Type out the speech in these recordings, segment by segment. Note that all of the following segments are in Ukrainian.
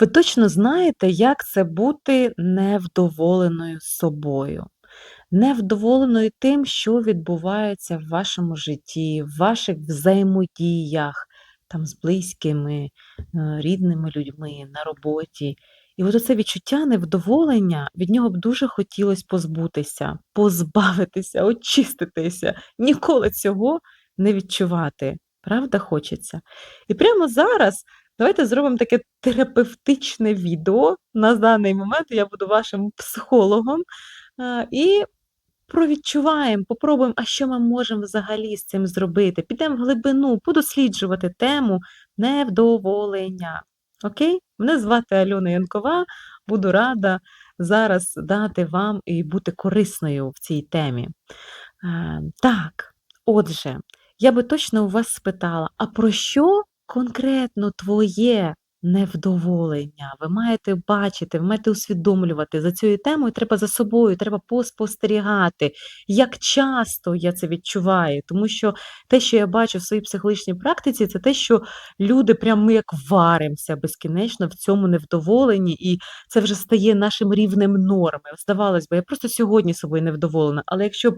Ви точно знаєте, як це бути невдоволеною собою, невдоволеною тим, що відбувається в вашому житті, в ваших взаємодіях там з близькими, е, рідними людьми, на роботі. І от оце відчуття невдоволення, від нього б дуже хотілося позбутися, позбавитися, очиститися, ніколи цього не відчувати. Правда, хочеться? І прямо зараз давайте зробимо таке терапевтичне відео. На даний момент я буду вашим психологом, і провідчуваємо, попробуємо, а що ми можемо взагалі з цим зробити. Підемо в глибину, подосліджувати тему невдоволення. Окей? Мене звати Альона Янкова, буду рада зараз дати вам і бути корисною в цій темі. Е, Так, отже, я би точно у вас спитала, а про що конкретно твоє невдоволення? Ви маєте бачити, ви маєте усвідомлювати за цією темою треба за собою, треба поспостерігати, як часто я це відчуваю. Тому що те, що я бачу в своїй психологічній практиці, це те, що люди прям ми як варимося безкінечно в цьому невдоволенні, і це вже стає нашим рівнем норми. Здавалось би, я просто сьогодні собою невдоволена. Але якщо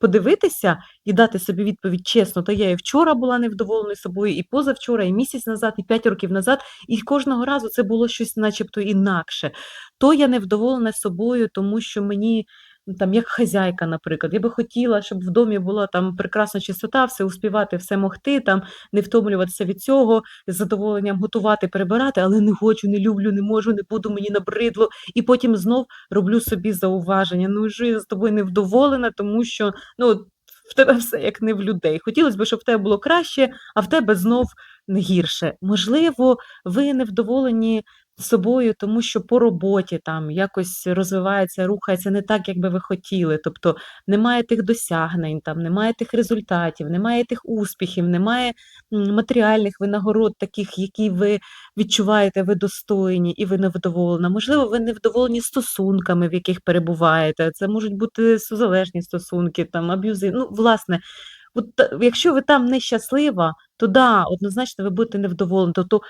подивитися і дати собі відповідь чесно, то я і вчора була невдоволеною собою, і позавчора, і місяць назад, і п'ять років назад, і кожного разу це було щось начебто інакше. То я невдоволена собою, тому що мені. ну, Там, як хазяйка, наприклад, я би хотіла, щоб в домі була там прекрасна чистота, все успівати, все могти, там не втомлюватися від цього, з задоволенням готувати, прибирати, але не хочу, не люблю, не можу, не буду, мені набридло. І потім знов роблю собі зауваження. Ну, що я з тобою невдоволена, тому що ну, в тебе все як не в людей. Хотілося б, щоб в тебе було краще, а в тебе знов не гірше. Можливо, ви невдоволені собою, тому що по роботі там якось розвивається, рухається не так, як би ви хотіли. Тобто немає тих досягнень, там, немає тих результатів, немає тих успіхів, немає матеріальних винагород, таких, які ви відчуваєте, ви достойні і ви невдоволена. Можливо, ви невдоволені стосунками, в яких перебуваєте. Це можуть бути сузалежні стосунки, там аб'юзи. Ну, власне, от, якщо ви там нещаслива, то да, однозначно ви будете невдоволені. Тобто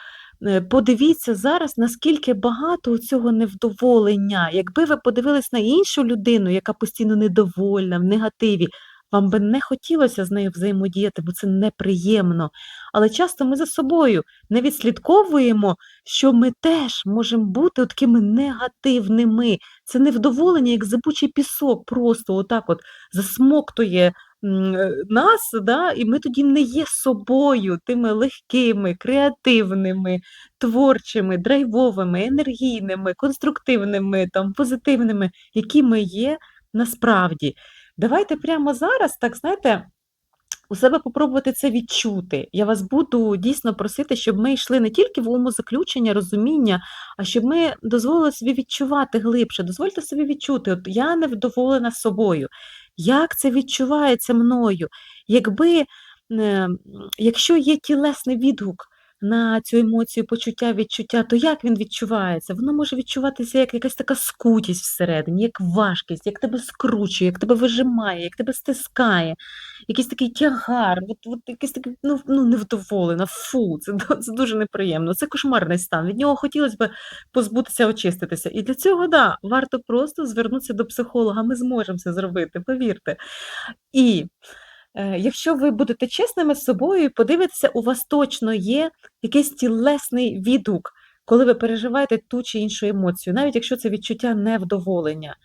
е, подивіться зараз, наскільки багато цього невдоволення. Якби ви подивились на іншу людину, яка постійно недовольна, в негативі, вам би не хотілося з нею взаємодіяти, бо це неприємно. Але часто ми за собою не відслідковуємо, що ми теж можемо бути такими негативними. Це невдоволення, як зибучий пісок, просто отак от засмоктує нас, да, і ми тоді не є собою, тими легкими, креативними, творчими, драйвовими, енергійними, конструктивними, там, позитивними, які ми є насправді. Давайте прямо зараз, так знаєте, у себе попробувати це відчути. Я вас буду дійсно просити, щоб ми йшли не тільки в умозаключення, розуміння, а щоб ми дозволили собі відчувати глибше. Дозвольте собі відчути, от я невдоволена собою. Як це відчувається мною? Якби, е, якщо є тілесний відгук на цю емоцію, почуття, відчуття, то як він відчувається? Воно може відчуватися як якась така скутість всередині, як важкість, як тебе скручує, як тебе вижимає, як тебе стискає якийсь такий тягар, от, от якийсь такий, ну, ну невдоволена, фу, це, це дуже неприємно. Це кошмарний стан. Від нього хотілося б позбутися, очиститися. І для цього, да, варто просто звернутися до психолога. Ми зможемо це зробити, повірте. І якщо ви будете чесними з собою і подивитеся, у вас точно є якийсь тілесний відгук, коли ви переживаєте ту чи іншу емоцію, навіть якщо це відчуття невдоволення.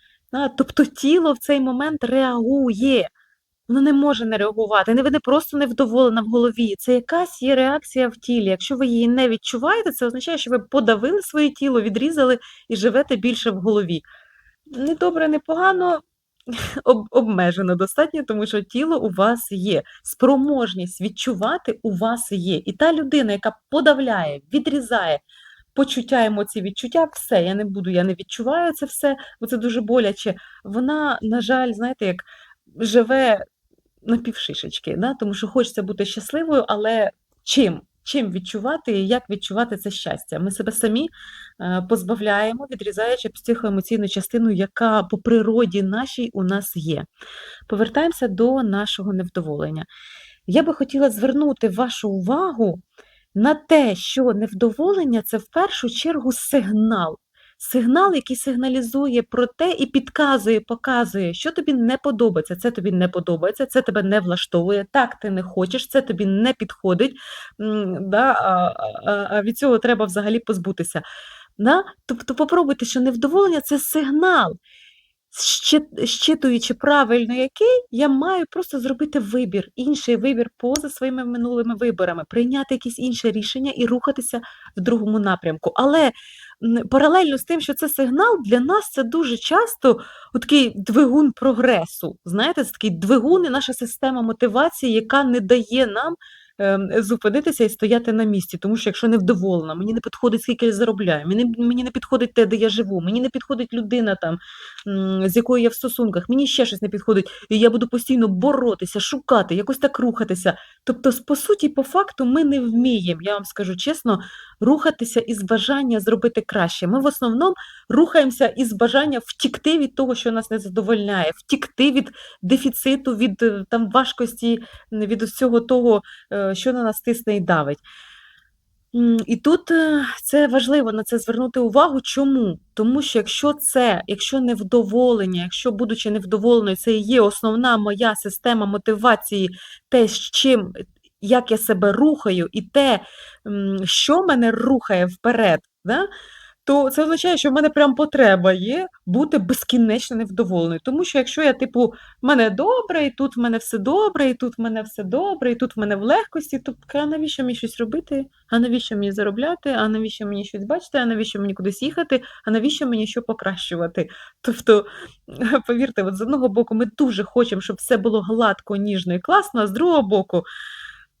Тобто тіло в цей момент реагує. Воно не може не реагувати. Ви не просто невдоволена в голові. Це якась є реакція в тілі. Якщо ви її не відчуваєте, це означає, що ви подавили своє тіло, відрізали і живете більше в голові. Не добре, не погано, об, обмежено достатньо, тому що тіло у вас є. Спроможність відчувати у вас є. І та людина, яка подавляє, відрізає почуття, емоції, відчуття, все, я не буду, я не відчуваю це все, бо це дуже боляче. Вона, на жаль, знаєте, як живе на півшишечки, да? тому що хочеться бути щасливою, але чим? Чим відчувати і як відчувати це щастя? Ми себе самі е, позбавляємо, відрізаючи психоемоційну частину, яка по природі нашій у нас є. Повертаємося до нашого невдоволення. Я би хотіла звернути вашу увагу на те, що невдоволення- це в першу чергу сигнал. Сигнал, який сигналізує про те і підказує, показує, що тобі не подобається. Це тобі не подобається, це тебе не влаштовує, так ти не хочеш, це тобі не підходить, да, а від цього треба взагалі позбутися. Да? Тобто попробуйте, що невдоволення- це сигнал, щитуючи правильно який, я маю просто зробити вибір, інший вибір поза своїми минулими виборами, прийняти якесь інше рішення і рухатися в другому напрямку. Але, паралельно з тим, що це сигнал, для нас це дуже часто отакий двигун прогресу. Знаєте, це такий двигун і наша система мотивації, яка не дає нам, зупинитися і стояти на місці. Тому що якщо невдоволена, мені не підходить, скільки я заробляю, мені мені не підходить те, де я живу, мені не підходить людина там, з якою я в стосунках, мені ще щось не підходить, і я буду постійно боротися, шукати, якось так рухатися. Тобто, по суті, по факту ми не вміємо, я вам скажу чесно, рухатися із бажання зробити краще. Ми в основному рухаємося із бажання втікти від того, що нас не задовольняє, втікти від дефіциту, від, е, там важкості, від усього того, е, що на нас тисне і давить. І тут, е, це важливо на це звернути увагу. Чому? Тому що якщо це, якщо невдоволення, якщо, будучи невдоволеною, це і є основна моя система мотивації, те, з чим як я себе рухаю, і те, що мене рухає вперед, да, то це означає, що в мене прям потреба є бути безкінечно невдоволеною. Тому що якщо я, типу, в мене добре, і тут в мене все добре, і тут в мене все добре, і тут в мене в легкості, то а навіщо мені щось робити? А навіщо мені заробляти? А навіщо мені щось бачити? А навіщо мені кудись їхати? А навіщо мені що покращувати? Тобто, повірте, от з одного боку, ми дуже хочемо, щоб все було гладко, ніжно і класно, а з другого боку,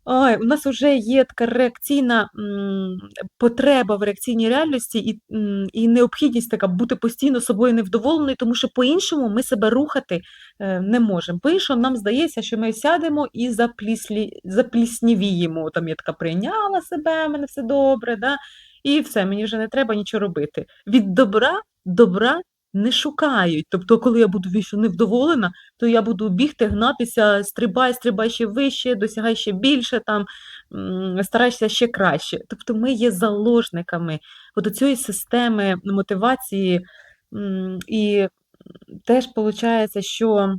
ой, у нас уже є така реакційна, м, потреба в реакційній реальності і, м, і необхідність така бути постійно собою невдоволеною, тому що по-іншому ми себе рухати, е, не можемо. По-іншому нам здається, що ми сядемо і запліслі запліснявіємо. Там я така прийняла себе, мене все добре, да, і все, мені вже не треба нічого робити. Від добра добра не шукають. Тобто, коли я буду невдоволена, то я буду бігти, гнатися, стрибай, стрибай ще вище, досягай ще більше, там, старайся ще краще. Тобто ми є заложниками от цієї системи мотивації, і теж виходить, що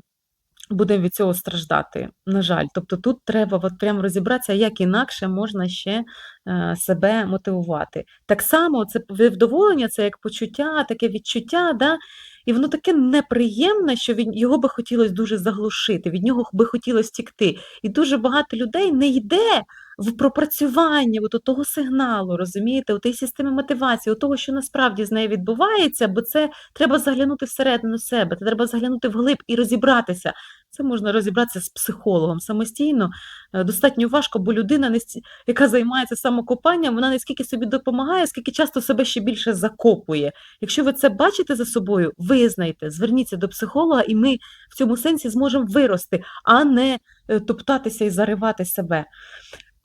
будемо від цього страждати, на жаль. Тобто тут треба от прямо розібратися, як інакше можна ще, е, себе мотивувати. Так само це вдоволення, це як почуття, таке відчуття, да, і воно таке неприємне, що від його би хотілося дуже заглушити, від нього би хотілося тікти. І дуже багато людей не йде в пропрацювання от того сигналу, розумієте, у отої системи мотивації, отого, що насправді з нею відбувається, бо це треба заглянути всередину себе, це треба заглянути вглиб і розібратися. Це можна розібратися з психологом самостійно. Е, достатньо важко, бо людина, яка займається самокопанням, вона не скільки собі допомагає, скільки часто себе ще більше закопує. Якщо ви це бачите за собою, визнайте, зверніться до психолога, і ми в цьому сенсі зможемо вирости, а не е, топтатися і заривати себе.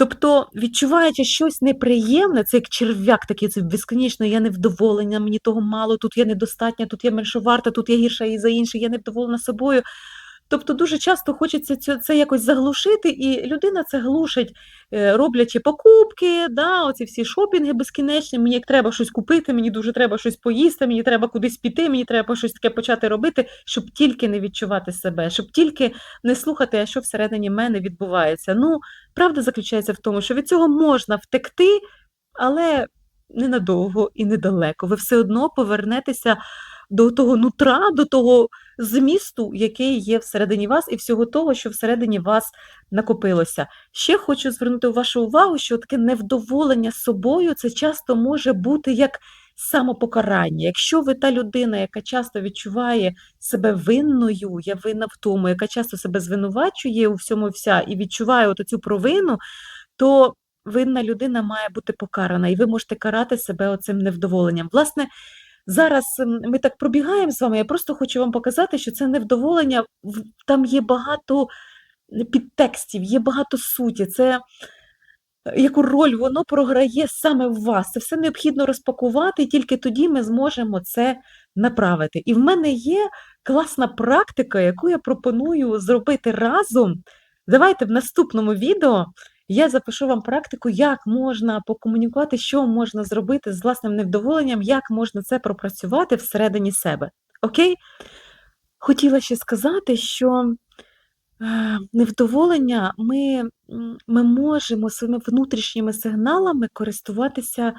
Тобто, відчуваючи щось неприємне, це як черв'як такий, це безконечно, я невдоволена, мені того мало, тут я недостатня, тут я меншоварта, тут я гірша і за інше. я невдоволена собою. Тобто дуже часто хочеться це це якось заглушити, і людина це глушить, е, роблячи покупки, да, оці всі шопінги безкінечні. Мені як треба щось купити, мені дуже треба щось поїсти, мені треба кудись піти, мені треба щось таке почати робити, щоб тільки не відчувати себе, щоб тільки не слухати, а що всередині мене відбувається. Ну, правда заключається в тому, що від цього можна втекти, але ненадовго і недалеко. Ви все одно повернетеся до того нутра, до того змісту, який є всередині вас, і всього того, що всередині вас накопилося. Ще хочу звернути вашу увагу, що таке невдоволення собою це часто може бути як самопокарання. Якщо ви та людина, яка часто відчуває себе винною, я винна в тому, яка часто себе звинувачує у всьому вся і відчуває от цю провину, то винна людина має бути покарана, і ви можете карати себе оцим невдоволенням. Власне, Зараз ми так пробігаємо з вами, я просто хочу вам показати, що це невдоволення, там є багато підтекстів, є багато суті. Це е, яку роль воно програє саме в вас. Це все необхідно розпакувати, і тільки тоді ми зможемо це направити. І в мене є класна практика, яку я пропоную зробити разом. Давайте в наступному відео Я запишу вам практику, як можна покомунікувати, що можна зробити з власним невдоволенням, як можна це пропрацювати всередині себе. Окей? Хотіла ще сказати, що, е, невдоволення ми, ми можемо своїми внутрішніми сигналами користуватися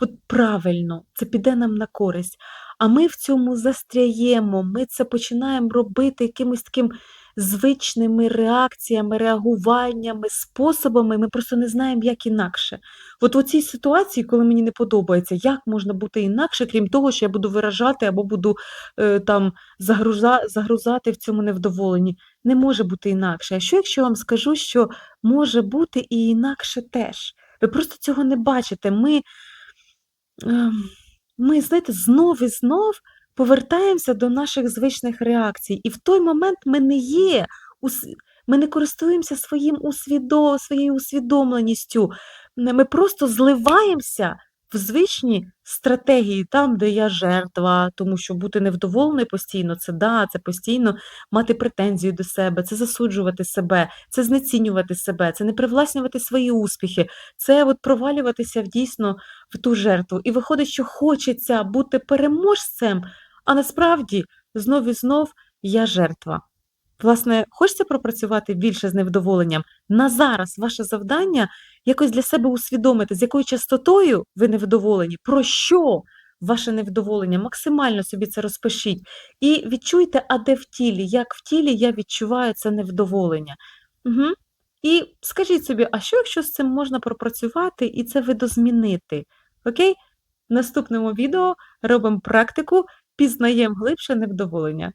от правильно, це піде нам на користь. А ми в цьому застряємо, ми це починаємо робити якимось таким звичними реакціями, реагуваннями, способами, ми просто не знаємо, як інакше. От у цій ситуації, коли мені не подобається, як можна бути інакше, крім того, що я буду виражати або буду, е, там загруза загрузати в цьому невдоволенні. Не може бути інакше. А що, якщо я вам скажу, що може бути і інакше теж? Ви просто цього не бачите. Ми, ем, ми, знаєте, знов і знов повертаємося до наших звичних реакцій, і в той момент ми не є ми не користуємося своїм усвідо своєю усвідомленістю. Ми просто зливаємося в звичні стратегії, там, де я жертва, тому що бути невдоволеною постійно це да, це постійно мати претензію до себе, це засуджувати себе, це знецінювати себе, це не привласнювати свої успіхи, це от провалюватися в дійсно в ту жертву. І виходить, що хочеться бути переможцем, а насправді знов і знов я жертва. Власне, хочеться пропрацювати більше з невдоволенням? На зараз ваше завдання якось для себе усвідомити, з якою частотою ви невдоволені, про що ваше невдоволення, максимально собі це розпишіть. І відчуйте, а де в тілі, як в тілі я відчуваю це невдоволення. Мгм. І скажіть собі, а що, якщо з цим можна пропрацювати і це видозмінити? Окей? В наступному відео робимо практику, пізнаємо глибше невдоволення.